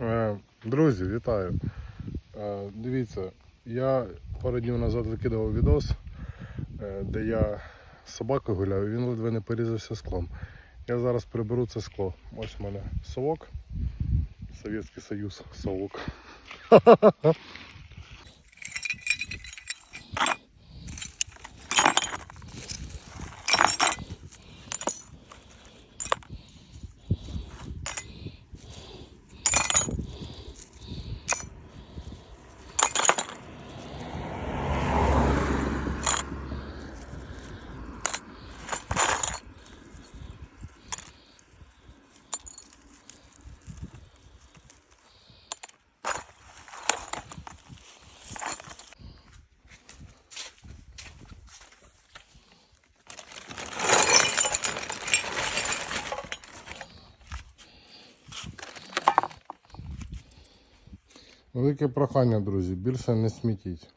Е, Друзі, вітаю. Е, Дивіться, я пару днів назад викидав відос, е, де я з собакою гуляю, він ледве не порізався склом. Я зараз приберу це скло. Ось у мене совок. Совєтський Союз совок. Велике прохання, друзі, більше не смітіть.